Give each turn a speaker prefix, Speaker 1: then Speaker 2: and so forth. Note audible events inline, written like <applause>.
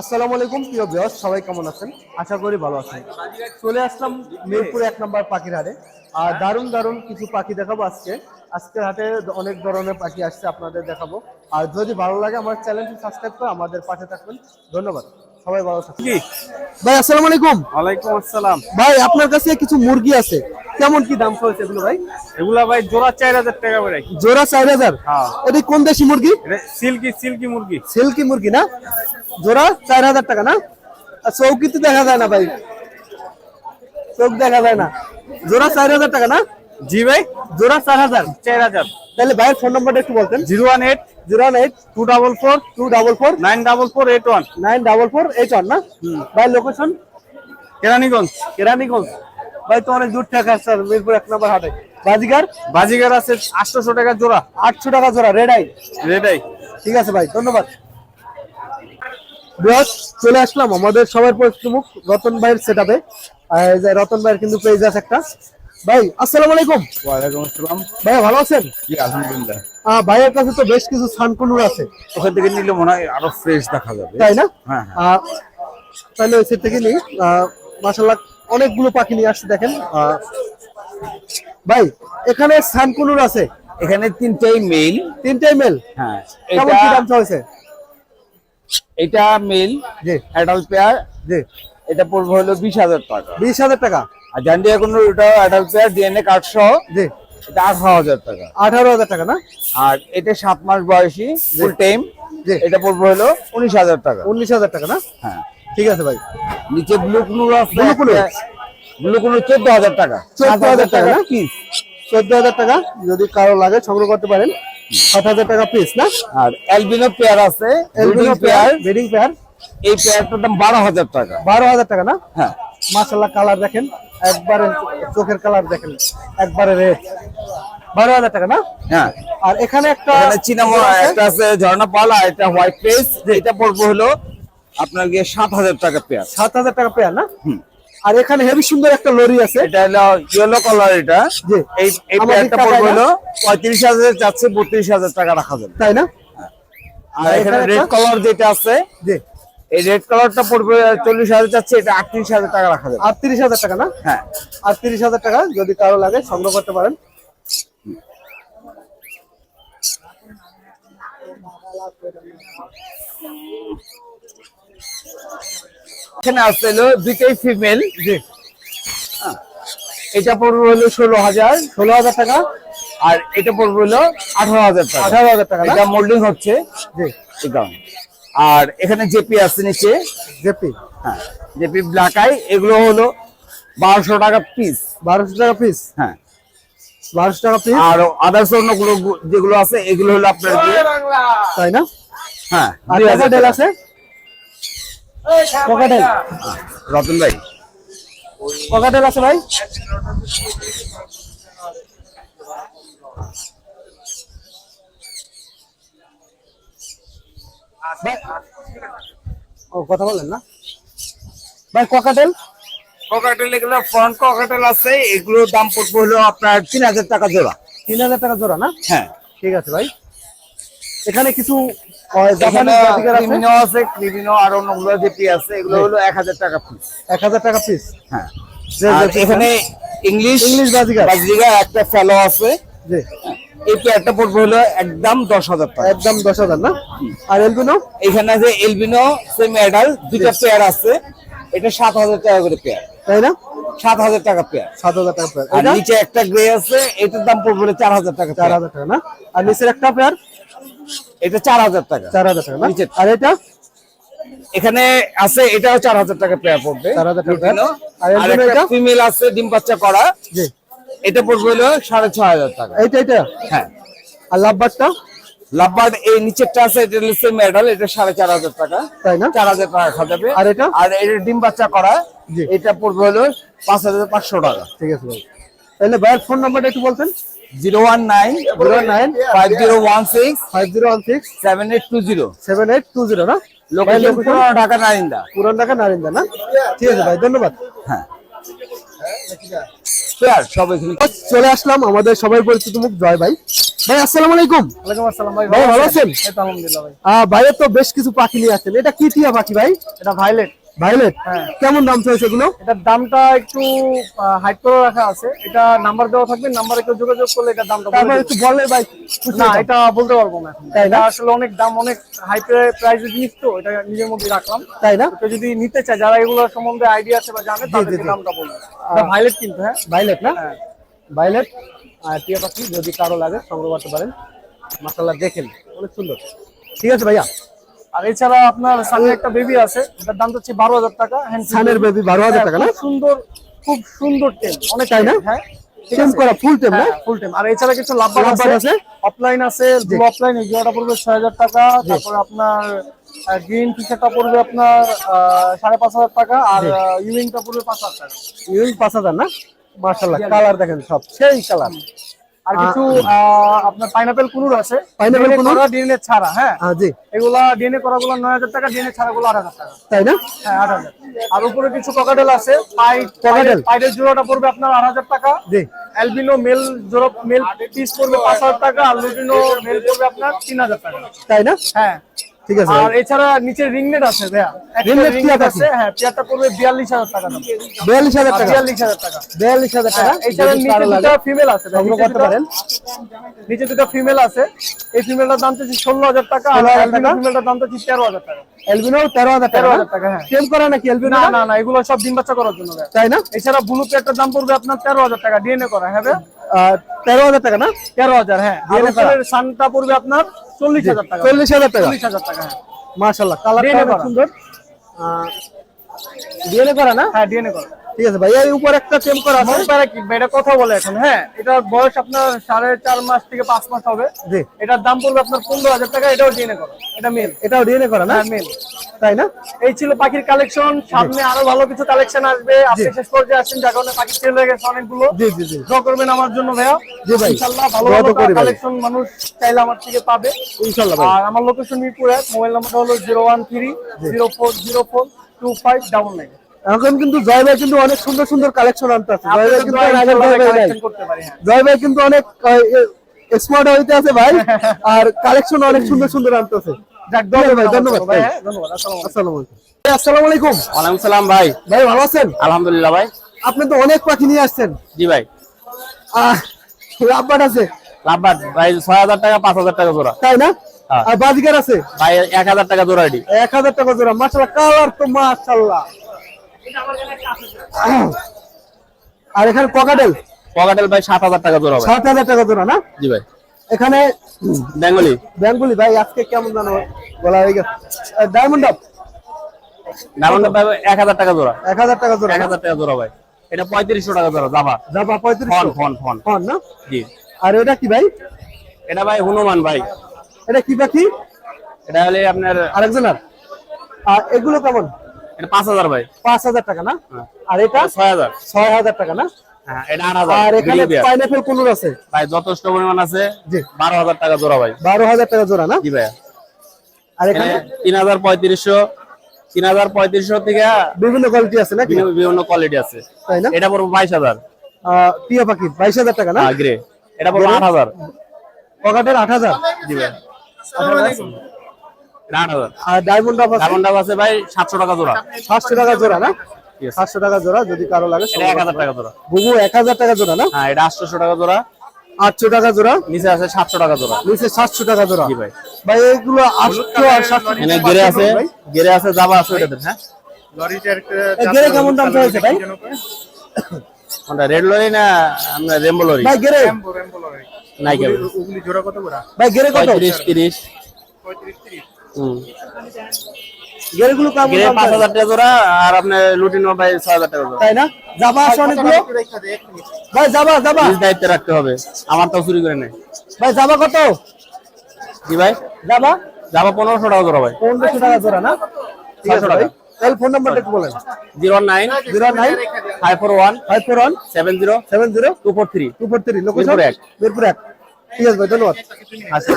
Speaker 1: আসসালামু আলাইকুম প্রিয় বিয়স সবাই কেমন আছেন? আশা করি ভালো আছেন। চলে আসলাম মিরপুর এক নম্বর পাখির হাটে। আর দারুণ দারুণ কিছু পাখি দেখাবো আজকে। আজকের হাটে অনেক ধরনের পাখি আসছে আপনাদের দেখাবো। আর যদি ভালো লাগে আমার চ্যানেলটি সাবস্ক্রাইব করে আমাদের পাশে থাকবেন। ধন্যবাদ। সবাই ভালো থাকবেন। ভাই আসসালামু আলাইকুম।
Speaker 2: ওয়ালাইকুম আসসালাম।
Speaker 1: ভাই আপনার কাছে কিছু মুরগি আছে। কেমন কি দাম চলছে এগুলো ভাই?
Speaker 2: এগুলা ভাই জোড়া চার হাজার টাকা করে।
Speaker 1: জোড়া চার হাজার?
Speaker 2: হ্যাঁ।
Speaker 1: এটি কোন দেশি মুরগি?
Speaker 2: সিল্কি সিল্কি মুরগি।
Speaker 1: সিল্কি মুরগি না? জোড়া চার হাজার টাকা না? আর চৌকি তো দেখা যায় না ভাই। চোখ দেখা যায় না। জোড়া চার হাজার টাকা না?
Speaker 2: জি ভাই।
Speaker 1: জোড়া চার হাজার।
Speaker 2: চার হাজার।
Speaker 1: তাহলে ভাইয়ের ফোন নাম্বারটা একটু বলতেন।
Speaker 2: Zero one eight
Speaker 1: zero one eight
Speaker 2: two double four
Speaker 1: two double four
Speaker 2: nine double four eight one.
Speaker 1: Nine double four eight one না? ভাই লোকেশন
Speaker 2: কেরানীগঞ্জ।
Speaker 1: কেরানীগঞ্জ। ভাই তো অনেক দূর থেকে আসছে মিরপুর এক নম্বর হাটে। বাজিগার?
Speaker 2: বাজিগার আছে আটশোশো টাকা জোড়া।
Speaker 1: আটশো টাকা জোড়া রেড আই
Speaker 2: রেডাই
Speaker 1: ঠিক আছে ভাই ধন্যবাদ। বৃহৎ চলে আসলাম আমাদের সবার প্রমুখ রতন ভাইয়ের সেট আপে রতন ভাইয়ের কিন্তু পেজ আছে একটা। ভাই আসসালামু আলাইকুম।
Speaker 2: ওয়ালাইকুম আসসালাম।
Speaker 1: ভাইয়া ভালো আছেন?
Speaker 2: জি আলহামদুলিল্লাহ।
Speaker 1: আহ, ভাইয়ের কাছে তো বেশ কিছু সানকুনুর আছে।
Speaker 2: ওখান থেকে নিলে মনে হয় আরও ফ্রেশ দেখা যাবে।
Speaker 1: তাই না?
Speaker 2: হ্যাঁ,
Speaker 1: আহ, তাহলে ওই সেট থেকে নিই। মাসাল্লাহ অনেকগুলো পাখি নিয়ে আসছে দেখেন। ভাই এখানে সানকুনুর আছে।
Speaker 2: এখানে তিনটাই মেল
Speaker 1: তিনটাই মেল
Speaker 2: হ্যাঁ
Speaker 1: কেমন কি দাম চলছে?
Speaker 2: এটা মেল
Speaker 1: জি।
Speaker 2: অ্যাডাল্ট পেয়ার
Speaker 1: জি।
Speaker 2: এটা পড়বে হলো বিশ হাজার টাকা।
Speaker 1: বিশ হাজার টাকা।
Speaker 2: আর জান্ডিয়া কোনো ওটা অ্যাডাল্ট পেয়ার ডিএনএ কার্ড সহ
Speaker 1: জি।
Speaker 2: এটা আঠারো হাজার টাকা।
Speaker 1: আঠারো হাজার টাকা না?
Speaker 2: আর এটা সাত মাস বয়সী ফুল টাইম
Speaker 1: জি।
Speaker 2: এটা পড়বে হলো উনিশ হাজার টাকা।
Speaker 1: উনিশ হাজার টাকা না?
Speaker 2: হ্যাঁ।
Speaker 1: ঠিক আছে ভাই।
Speaker 2: নিচে ব্লু
Speaker 1: Blue কুনুর?
Speaker 2: ব্লু চোদ্দ হাজার টাকা।
Speaker 1: 14,000 টাকা না?
Speaker 2: পিস
Speaker 1: চোদ্দ হাজার টাকা যদি কারও লাগে সংগ্রহ করতে পারেন। সাত হাজার টাকা পিস না?
Speaker 2: আর অ্যালবিনো পেয়ার আছে
Speaker 1: এলবিনো
Speaker 2: পেয়ার
Speaker 1: বেডিং পেয়ার
Speaker 2: এই পেয়ারটার দাম বারো হাজার টাকা।
Speaker 1: বারো হাজার টাকা না?
Speaker 2: হ্যাঁ।
Speaker 1: মাসাল্লাহ কালার দেখেন। একবারে চোখের কালার দেখেন। একবারে রেড বারো হাজার টাকা না?
Speaker 2: হ্যাঁ।
Speaker 1: আর এখানে একটা
Speaker 2: চিনামো একটা আছে ঝর্ণা পাল এটা হোয়াইট ফেস এটা পড়বে হলো আপনার গিয়ে সাত হাজার টাকা পেয়ার
Speaker 1: সাত হাজার টাকা পেয়ার না?
Speaker 2: হুম।
Speaker 1: আর এখানে হেভি সুন্দর একটা লরি আছে।
Speaker 2: এটা হলো ইয়েলো কালার এটা। এই এই
Speaker 1: আমাদের
Speaker 2: পড়বে? হলো পঁয়ত্রিশ হাজার যাচ্ছে বত্রিশ হাজার টাকা রাখা যাবে।
Speaker 1: তাই না?
Speaker 2: আর এখানে
Speaker 1: এখানে
Speaker 2: রেড কালার যেটা আছে
Speaker 1: জি।
Speaker 2: এই রেড কালারটা পড়বে চল্লিশ হাজার যাচ্ছে এটা আটত্রিশ হাজার টাকা রাখা যাবে।
Speaker 1: আটত্রিশ হাজার টাকা না?
Speaker 2: হ্যাঁ।
Speaker 1: আটত্রিশ হাজার টাকা যদি কারও লাগে সংগ্রহ করতে পারেন।
Speaker 2: এখানে আছে হলো দুইটাই ফিমেল
Speaker 1: জি।
Speaker 2: এটা পড়বে হলো ষোলো হাজার
Speaker 1: ষোলো হাজার টাকা
Speaker 2: আর এটা পড়বে হলো আঠারো হাজার টাকা।
Speaker 1: আঠারো হাজার টাকা
Speaker 2: এটা মোল্ডিং হচ্ছে
Speaker 1: জি।
Speaker 2: আর এখানে জেপি আছে নিচে।
Speaker 1: জেপি?
Speaker 2: হ্যাঁ জেপি ব্ল্যাক আই এগুলো হলো বারোশো টাকা পিস
Speaker 1: বারোশো টাকা পিস
Speaker 2: হ্যাঁ।
Speaker 1: বারোশো টাকা পিস
Speaker 2: আর আদার্স অন্যগুলো যেগুলো আছে এগুলো হলো আপনার
Speaker 1: তাই না?
Speaker 2: হ্যাঁ
Speaker 1: আছে? ককাটেল
Speaker 2: রতন ভাই।
Speaker 1: ককাটেল আছে ভাই? ভাই- ও কথা বলেন না। ভাই ককাটেল
Speaker 2: ককাটেল এগুলো ফ্রন্ট ককাটেল আছে এগুলোর দাম পড়বে হলো আপনার তিন হাজার টাকা জোড়া।
Speaker 1: তিন হাজার টাকা জোড়া না?
Speaker 2: হ্যাঁ।
Speaker 1: ঠিক আছে ভাই। এখানে কিছু আছে?
Speaker 2: ক্রিমিনো আর অন্যগুলো জেপি আছে এগুলো হলো এক হাজার টাকা পিস
Speaker 1: এক হাজার টাকা পিস
Speaker 2: হ্যাঁ।
Speaker 1: যে-
Speaker 2: এখানে ইংলিশ
Speaker 1: ইংলিশ বাজিগার।
Speaker 2: বাজিগার একটা ফেলো আছে।
Speaker 1: জি।
Speaker 2: এই পেয়ারটা পড়বে হলো একদম দশ হাজার টাকা।
Speaker 1: একদম দশ হাজার না? আর এলবিনো
Speaker 2: এখানে আছে এলবিনো সেমি অ্যাডাল দুইটা পেয়ার আছে। এটা সাত হাজার টাকা করে পেয়ার
Speaker 1: তাই না?
Speaker 2: সাত হাজার টাকা পেয়ার
Speaker 1: সাত হাজার টাকা পেয়ার
Speaker 2: আর নিচে একটা গ্রে আছে এটার দাম পড়বে চার হাজার টাকা
Speaker 1: চার হাজার টাকা না? আর নিচের একটা পেয়ার
Speaker 2: এটা চার হাজার টাকা।
Speaker 1: চার হাজার টাকা আর এটা?
Speaker 2: এখানে আছে এটাও চার হাজার টাকা পেয়ার পড়বে।
Speaker 1: 4,000 টাকা। আর
Speaker 2: আর একটা ফিমেল আছে ডিম বাচ্চা করা। এটা পড়বে হলো সাড়ে ছয় হাজার টাকা।
Speaker 1: এইটা এটা
Speaker 2: হ্যাঁ।
Speaker 1: আর লাভবারটা?
Speaker 2: লাভবার্ড এই নিচেরটা আছে এটা হলো সেমি অ্যাডাল এটা সাড়ে চার হাজার টাকা।
Speaker 1: তাই না?
Speaker 2: চার হাজার টাকা রাখা যাবে
Speaker 1: আর এটা?
Speaker 2: আর এটা ডিম বাচ্চা করা। এটা পড়বে হলো পাঁচ হাজার পাঁচশো টাকা।
Speaker 1: ঠিক আছে ভাই। তাহলে ভাইয়ের ফোন নাম্বারটা একটু বলতেন।
Speaker 2: Zero one nine
Speaker 1: zero nine
Speaker 2: five zero one six
Speaker 1: five zero one six
Speaker 2: seven eight two zero
Speaker 1: seven eight two zero না? ভাই
Speaker 2: লোকেশন
Speaker 1: লোকেশন
Speaker 2: ঢাকা নারিন্দা।
Speaker 1: পুরান ঢাকা নারিন্দা না? ঠিক আছে ভাই ধন্যবাদ।
Speaker 2: হ্যাঁ।
Speaker 3: সব
Speaker 1: চলে আসলাম আমাদের সবাই পরিচিত মুখ জয় ভাই। ভাই আসসালামু আলাইকুম।
Speaker 4: ওয়ালাইকুম আসসালাম ভাই
Speaker 1: ভাই ভালো আছেন?
Speaker 4: আলহামদুলিল্লাহ ভাই।
Speaker 1: ভাইয়ের তো বেশ কিছু পাখি নিয়ে আসছেন। এটা কি টিয়া পাখি ভাই?
Speaker 4: এটা ভাইলেট
Speaker 1: ভাইলেট
Speaker 4: হ্যাঁ।
Speaker 1: কেমন দাম চলছে এগুলো?
Speaker 4: এটার দামটা একটু হাইট করে রাখা আছে। এটা নাম্বার দেওয়া থাকবে নাম্বারে কেউ যোগাযোগ করলে এটার দামটা বলে
Speaker 1: তারপর একটু বললে ভাই
Speaker 4: না এটা বলতে পারব না? এটা আসলে অনেক দাম অনেক হাই প্রাইসের জিনিস তো এটা নিজের মধ্যে রাখলাম।
Speaker 1: তাই না?
Speaker 4: তো যদি নিতে চায় যারা এগুলো সম্বন্ধে আইডিয়া আছে বা জানে তাদের দামটা বলব ভাইলেট কিন্তু হ্যাঁ?
Speaker 1: ভাইলেট না?
Speaker 4: হ্যাঁ।
Speaker 1: ভাইলেট আর টিয়া পাখি যদি কারও লাগে সংগ্রহ করতে পারেন। মাসাল্লাহ দেখেন। অনেক সুন্দর। ঠিক আছে ভাইয়া?
Speaker 4: আর এছাড়া আপনার সামনে একটা বেবি আছে এটার দাম হচ্ছে বারো হাজার টাকা handsome
Speaker 1: সানের বেবি বারো হাজার টাকা না?
Speaker 4: সুন্দর খুব সুন্দর টেম অনেক
Speaker 1: তাই না?
Speaker 4: হ্যাঁ।
Speaker 1: টেম করা ফুল টেম না?
Speaker 4: ফুল টাইম আর এছাড়া কিছু লাভবান আছে? অফলাইন আছে ব্লু অফলাইন এই জোড়াটা পড়বে ছয় হাজার টাকা তারপরে আপনার গ্রিন টিশার্টটা পড়বে আপনার সাড়ে পাঁচ হাজার টাকা আর ইউইংটা পড়বে পাঁচ হাজার টাকা।
Speaker 1: পাঁচ হাজার না? মাসাল্লাহ কালার দেখেন সব সেই কালার
Speaker 4: আর কিছু আপনার পাইনাপেল কুনুর আছে।
Speaker 1: পাইনাপেল কুনুর?
Speaker 4: ডিএনএ ছাড়া হ্যাঁ।
Speaker 1: জি।
Speaker 4: এগুলা ডিএনএ করাগুলো নয় হাজার টাকা ডিএনএ ছাড়াগুলো আট হাজার টাকা।
Speaker 1: তাই না?
Speaker 4: হ্যাঁ আট হাজার। আর উপরে কিছু ককাটেল আছে পাই
Speaker 1: Cockatiel?
Speaker 4: পাইডের জোড়াটা পড়বে আপনার আট হাজার টাকা।
Speaker 1: জি।
Speaker 4: অ্যালবিনো মেল জোড়া মেল পিস পড়বে পাঁচ হাজার টাকা আর লুটিনো মেল পড়বে আপনার তিন হাজার টাকা।
Speaker 1: তাই না?
Speaker 4: হ্যাঁ।
Speaker 1: ঠিক আছে
Speaker 4: আর এছাড়া নিচে রিংনেট আছে ভাইয়া।
Speaker 1: কি আছে?
Speaker 4: হ্যাঁ পেয়ারটা পড়বে বিয়াল্লিশ হাজার টাকা দাম।
Speaker 1: বিয়াল্লিশ হাজার টাকা?
Speaker 4: বিয়াল্লিশ হাজার টাকা।
Speaker 1: বিয়াল্লিশ হাজার টাকা?
Speaker 4: হ্যাঁ, এছাড়া নিচে দুটো ফিমেল আছে
Speaker 1: করতে পারেন।
Speaker 4: নিচে দুটো ফিমেল আছে। এই ফিমেলটার দাম ষোলো হাজার টাকা আর
Speaker 1: 16,000
Speaker 4: অ্যালবিনো ফিমেলটার দাম তেরো হাজার টাকা।
Speaker 1: এলবিনো তেরো হাজার টাকা
Speaker 4: তেরো
Speaker 1: না?
Speaker 4: হাজার টাকা হ্যাঁ।
Speaker 1: টেম করা নাকি এলবিনো
Speaker 4: না না না এগুলো সব ডিম বাচ্চা করার জন্য।
Speaker 1: তাই না?
Speaker 4: এছাড়া ব্লু পেয়ারটার দাম পড়বে আপনার তেরো হাজার টাকা ডিএনএ করা হ্যাঁ?
Speaker 1: আহ, তেরো হাজার টাকা না?
Speaker 4: তেরো হাজার হ্যাঁ। আর
Speaker 1: DNA করা?
Speaker 4: সানটা পড়বে আপনার চল্লিশ হাজার টাকা।
Speaker 1: চল্লিশ হাজার টাকা।
Speaker 4: চল্লিশ হাজার টাকা। হ্যাঁ
Speaker 1: কালারটা
Speaker 4: DNA
Speaker 1: অনেক
Speaker 4: করা।
Speaker 1: সুন্দর। ডিএনএ করা না?
Speaker 4: হ্যাঁ ডিএনএ করা।
Speaker 1: ঠিক আছে ভাই এই উপর একটা টেম করা আছে।
Speaker 4: এটা কথা বলে এখন হ্যাঁ? এটার বয়স আপনার সাড়ে চার মাস থেকে পাঁচ মাস হবে।
Speaker 1: জি।
Speaker 4: এটার দাম পড়বে আপনার পনেরো হাজার টাকা এটাও ডিএনএ করা। এটা মেল
Speaker 1: এটাও ডিএনএ করা না?
Speaker 4: হ্যাঁ মেল
Speaker 1: তাই না?
Speaker 4: এই ছিল পাখির কালেকশন সামনে আরও ভালো কিছু কালেকশন আসবে। আপনি শেষ পর্যায়ে আসেন যার কারণে পাখি সেল হয়ে গেছে অনেকগুলো।
Speaker 1: জি জি জি।
Speaker 4: ড্র করবেন আমার জন্য ভাইয়া।
Speaker 1: জি ভাই।
Speaker 4: ইনশাআল্লাহ ভালো ভালো কালেকশন মানুষ চাইলে আমার থেকে পাবে।
Speaker 1: ইনশাল্লাহ ভাই।
Speaker 4: আর আমার লোকেশন মিরপুর মোবাইল নাম্বারটা হলো zero one three zero four zero four two five double nine.
Speaker 1: এখন কিন্তু জয় ভাই কিন্তু অনেক সুন্দর সুন্দর কালেকশন আনতে আছে। জয় ভাই কিন্তু
Speaker 4: হ্যাঁ।
Speaker 1: জয় ভাই কিন্তু অনেক স্মার্ট হইতে আছে ভাই। <laughs> আর কালেকশন অনেক সুন্দর সুন্দর আনতেছে
Speaker 4: যাক
Speaker 1: ভাই,
Speaker 4: ধন্যবাদ
Speaker 1: ধন্যবাদ
Speaker 4: ভাই।
Speaker 1: ভাই।
Speaker 4: হ্যাঁ ধন্যবাদ আসসালামু আলাইকুম।
Speaker 1: আসসালামু আলাইকুম। ভাই, আসসালামু আলাইকুম।
Speaker 3: ওয়ালাইকুম সালাম ভাই।
Speaker 1: ভাই ভালো আছেন?
Speaker 3: আলহামদুলিল্লাহ ভাই।
Speaker 1: আপনি তো অনেক পাখি নিয়ে আসছেন।
Speaker 3: জি ভাই।
Speaker 1: লাভবাট আছে?
Speaker 3: লাভবাদ ভাই ছয় হাজার টাকা পাঁচ হাজার টাকা জোড়া।
Speaker 1: তাই না?
Speaker 3: হ্যাঁ।
Speaker 1: আর বাজিকার আছে?
Speaker 3: ভাই এক হাজার টাকা জোড়া এটি।
Speaker 1: এক হাজার টাকা জোড়া মাসাল্লাহ কালার তো মাসাল্লাহ আর এখানে পকাটেল
Speaker 3: পকেটেল ভাই সাত হাজার টাকা জোড়া
Speaker 1: সাত হাজার টাকা জোড়া না?
Speaker 3: জি ভাই।
Speaker 1: এখানে
Speaker 3: বেঙ্গলি।
Speaker 1: বেঙ্গুলি ভাই আজকে কেমন জানো বলা হয়ে গেছে। ডায়মন্ড আপ
Speaker 3: ডায়মন্ড ভাই এক হাজার টাকা জোড়া।
Speaker 1: এক হাজার টাকা জোড়া।
Speaker 3: এক হাজার টাকা জোড়া ভাই। এটা পঁয়ত্রিশশো টাকা জোড়া
Speaker 1: জাবা
Speaker 3: ফন
Speaker 1: পঁয়ত্রিশ
Speaker 3: ফন ফন।
Speaker 1: ফোন না?
Speaker 3: জি।
Speaker 1: আর এটা কি ভাই?
Speaker 3: এটা ভাই হনুমান ভাই।
Speaker 1: এটা কি পাখি?
Speaker 3: এটা হলে আপনার
Speaker 1: আরেকজনের। আর এগুলো কেমন?
Speaker 3: এটা পাঁচ হাজার ভাই।
Speaker 1: পাঁচ হাজার টাকা না?
Speaker 3: হ্যাঁ।
Speaker 1: আর এটা?
Speaker 3: ছয় হাজার।
Speaker 1: ছয় হাজার টাকা না?
Speaker 3: হ্যাঁ
Speaker 1: আর এখানে পাইনাপেল কুনুর আছে।
Speaker 3: ভাই যথেষ্ট পরিমাণ আছে।
Speaker 1: জি।
Speaker 3: বারো হাজার টাকা জোড়া ভাই।
Speaker 1: বারো হাজার টাকা জোড়া না?
Speaker 3: জি ভাই
Speaker 1: আর এখানে?
Speaker 3: তিন হাজার পঁয়ত্রিশশো তিন হাজার পঁয়ত্রিশশো থেকে
Speaker 1: বিভিন্ন কোয়ালিটি আছে নাকি?
Speaker 3: বিভিন্ন- কোয়ালিটি আছে।
Speaker 1: তাই না?
Speaker 3: এটা পড়ব বাইশ হাজার।
Speaker 1: টিয়া পাখি বাইশ হাজার টাকা না?
Speaker 3: গ্রে এটা পড়ব আট হাজার।
Speaker 1: পকেটের আট হাজার?
Speaker 3: জি ভাই এটা আট হাজার।
Speaker 1: আর ডায়মন্ড আপ আছে?
Speaker 3: ডায়মন্ড আছে ভাই সাতশো টাকা জোড়া।
Speaker 1: সাতশো টাকা জোড়া না. সাতশো টাকা জোড়া যদি কারও লাগে
Speaker 3: এক হাজার টাকা জোড়া।
Speaker 1: বুবু এক হাজার টাকা জোড়া না?
Speaker 3: হ্যাঁ এটা আটশোশো টাকা জোড়া।
Speaker 1: আটশো টাকা জোড়া?
Speaker 3: নিচে আছে সাতশো টাকা জোড়া।
Speaker 1: নিচে সাতশো টাকা জোড়া।
Speaker 3: জি ভাই।
Speaker 1: ভাই এগুলো আটশো আর সাতশো
Speaker 3: এখানে গেরে আছে গেরে আছে জাবা আছে ওটাতে হ্যাঁ?
Speaker 1: গেরে কেমন দাম চলেছে ভাই?
Speaker 3: কোনটা রেড লরি না আমরা রেমবো লরি?
Speaker 1: ভাই গেরে
Speaker 3: নাই কেবল
Speaker 1: ভাই গেরে কত?
Speaker 3: পঁয়ত্রিশ তিরিশ। হুম।
Speaker 1: গেরে গুলো কেমন
Speaker 3: গেরে
Speaker 1: দাম
Speaker 3: পাঁচ
Speaker 1: চলে?
Speaker 3: হাজার টাকা জোড়া আর আপনার লুটিনো ভাই ছয় হাজার টাকা জোড়া।
Speaker 1: তাই না? যাবা আছে অনেকগুলো? ভাই যাবা যাবা
Speaker 3: নিজ দায়িত্বে রাখতে হবে। আমার তো চুরি করে নেই
Speaker 1: ভাই যাবা কত?
Speaker 3: জি ভাই।
Speaker 1: যাবা
Speaker 3: যাবা পনেরোশো টাকা জোড়া ভাই।
Speaker 1: পনেরোশো টাকা জোড়া না? ঠিক আছে
Speaker 3: ছয়শো টাকা।
Speaker 1: তাহলে ফোন নাম্বারটা একটু বলেন।
Speaker 3: Zero nine
Speaker 1: zero nine
Speaker 3: five four one
Speaker 1: five four one
Speaker 3: seven zero
Speaker 1: seven zero
Speaker 3: two four three
Speaker 1: two four three location
Speaker 3: Mirpur এক।
Speaker 1: মিরপুর এক। ঠিক আছে ভাই ধন্যবাদ।
Speaker 3: আচ্ছা।